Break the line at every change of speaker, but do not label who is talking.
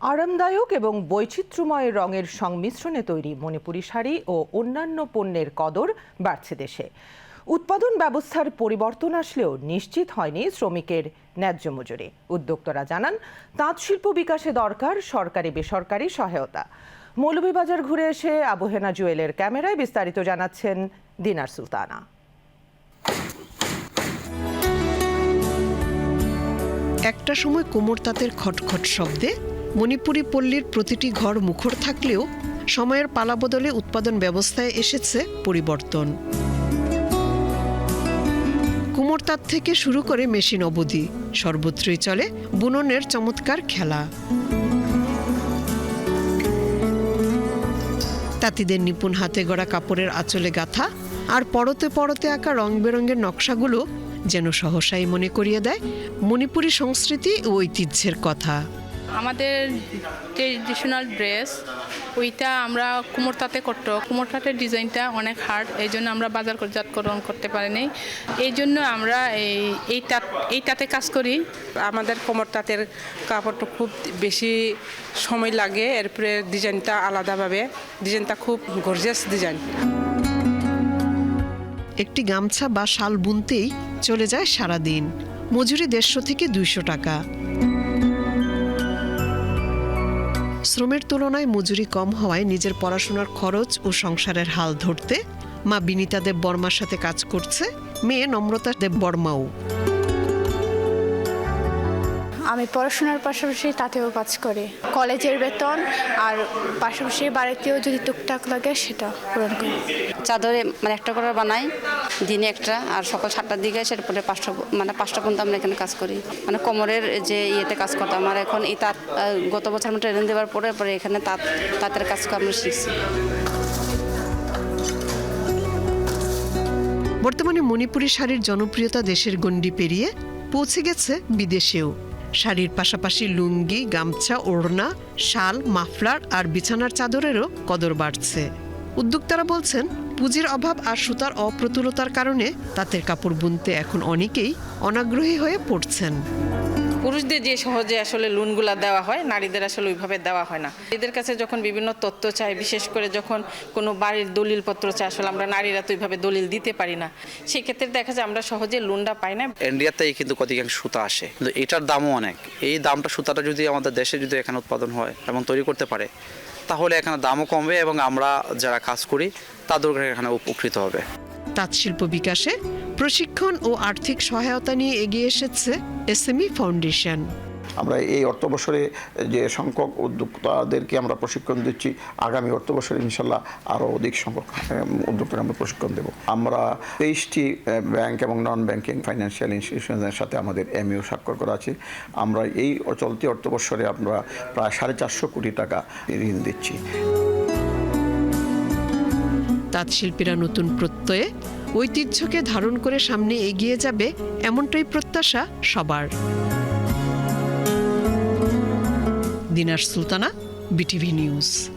আরামদায়ক এবং বৈচিত্র্যময় রঙের সংমিশ্রণে তৈরি মণিপুরি শাড়ি ও অন্যান্য পণ্যের কদর বাড়ছে দেশে। উৎপাদন ব্যবস্থার পরিবর্তন আসলেও নিশ্চিত হয়নি শ্রমিকের ন্যায্য মজুরি। উদ্যোক্তারা জানান, তাঁত শিল্প বিকাশে দরকার, সরকারি বেসরকারি সহায়তা। মৌলভীবাজার ঘুরে এসে আবহেনা জুয়েলের ক্যামেরায় বিস্তারিত জানাচ্ছেন দিনার সুলতানা।
একটা সময় কোমর তাঁতের খটখট শব্দে মণিপুরি পল্লীর প্রতিটি ঘর মুখর থাকলেও সময়ের পালাবদলে উৎপাদন ব্যবস্থায় এসেছে পরিবর্তন। কুমোর তাঁত থেকে শুরু করে মেশিন অবধি, সর্বত্রই চলে বুননের চমৎকার খেলা। তাঁতিদের নিপুণ হাতে গড়া কাপড়ের আঁচলে গাথা আর পরতে পরতে আঁকা রং বেরঙের নকশাগুলো যেন সহসাই মনে করিয়ে দেয় মণিপুরী সংস্কৃতি ও ঐতিহ্যের কথা।
আমাদের ট্রেডিশনাল ড্রেস ওইটা আমরা কুমোরতাতে করতো। কুমোরতাতের ডিজাইনটা অনেক হার্ড এই জন্য আমরা বাজারজাতকরণ করতে পারিনি। এই জন্য আমরা এই এই তাঁত এই তাঁতে কাজ করি।
আমাদের কোমর তাঁতের কাপড়টা খুব বেশি সময় লাগে এরপরে ডিজাইনটা আলাদাভাবে। ডিজাইনটা খুব গর্জিয়াস ডিজাইন
একটি গামছা বা শাল বুনতেই চলে যায় সারা দিন মজুরি দেড়শো থেকে দুইশো টাকা। শ্রমের তুলনায় মজুরি কম হওয়ায় নিজের পড়াশোনার খরচ ও সংসারের হাল ধরতে মা বিনিতা দেব বর্মার সাথে কাজ করছে, মেয়ে নম্রতা দেব বর্মাও।
আমি পড়াশোনার পাশাপাশি তাতেও কাজ করি। কলেজের বেতন আর পাশাপাশি বাড়িতেও যদি টুকটাক লাগে সেটা পূরণ করি।
চাদরে মানে একটা করে বানাই দিনে একটা আর সকাল সাতটার দিকে এসে এরপরে পাঁচটা মানে পাঁচটা পর্যন্ত আমরা এখানে কাজ করি। মানে কোমরের যে ইয়েতে কাজ করতাম আর এখন এই তাঁত গত বছর আমরা ট্রেনিং দেওয়ার পরে পরে এখানে তাঁত তাঁতের কাজ আমরা শিখছি।
বর্তমানে মণিপুরী শাড়ির জনপ্রিয়তা দেশের গণ্ডি পেরিয়ে পৌঁছে গেছে বিদেশেও। শাড়ির পাশাপাশি লুঙ্গি, গামছা, ওড়না, শাল, মাফলার আর বিছানার চাদরেরও কদর বাড়ছে। উদ্যোক্তারা বলছেন, পুঁজির অভাব আর সুতার অপ্রতুলতার কারণে তাঁতের কাপড় বুনতে এখন অনেকেই অনাগ্রহী হয়ে পড়ছেন।
পুরুষদের যে সহজে আসলে লোনগুলা দেওয়া হয় নারীদের আসলে ওইভাবে দেওয়া হয় না। এদের কাছে যখন বিভিন্ন তথ্য চাই বিশেষ করে যখন কোনো বাড়ির দলিলপত্র চাই আসলে আমরা নারীরা তো ওইভাবে দলিল দিতে পারি না। সেক্ষেত্রে দেখা যায় আমরা সহজে লোনটা পাই না।
ইন্ডিয়াতেই কিন্তু অধিকাংশ সুতা আসে। কিন্তু এটার দামও অনেক। এই দামটা সুতাটা যদি আমাদের দেশে যদি এখানে উৎপাদন হয় এবং তৈরি করতে পারে তাহলে এখানে দামও কমবে এবং আমরা যারা কাজ করি তাদের এখানে উপকৃত হবে।
তাঁত শিল্প বিকাশে প্রশিক্ষণ ও আর্থিক সহায়তা নিয়ে এগিয়ে এসেছে এসএমই ফাউন্ডেশন।
আমরা এই অর্থ বছরে যে সংখ্যক উদ্যোক্তাদেরকে আমরা প্রশিক্ষণ দিচ্ছি আগামী অর্থ বছরে ইনশাল্লাহ আরও অধিক সংখ্যক উদ্যোক্তাকে আমরা প্রশিক্ষণ দেব। আমরা তেইশটি ব্যাংক এবং নন ব্যাংকিং ফাইন্যান্সিয়াল ইনস্টিটিউশনের সাথে আমাদের এমইও স্বাক্ষর করা আছে। আমরা এই চলতি অর্থ বছরে আমরা প্রায় সাড়ে চারশো কোটি টাকা ঋণ দিচ্ছি।
তাঁত শিল্পীরা নতুন প্রত্যয়ে ঐতিহ্যকে ধারণ করে সামনে এগিয়ে যাবে এমনটাই প্রত্যাশা সবার। Dinar Sultana BTV news.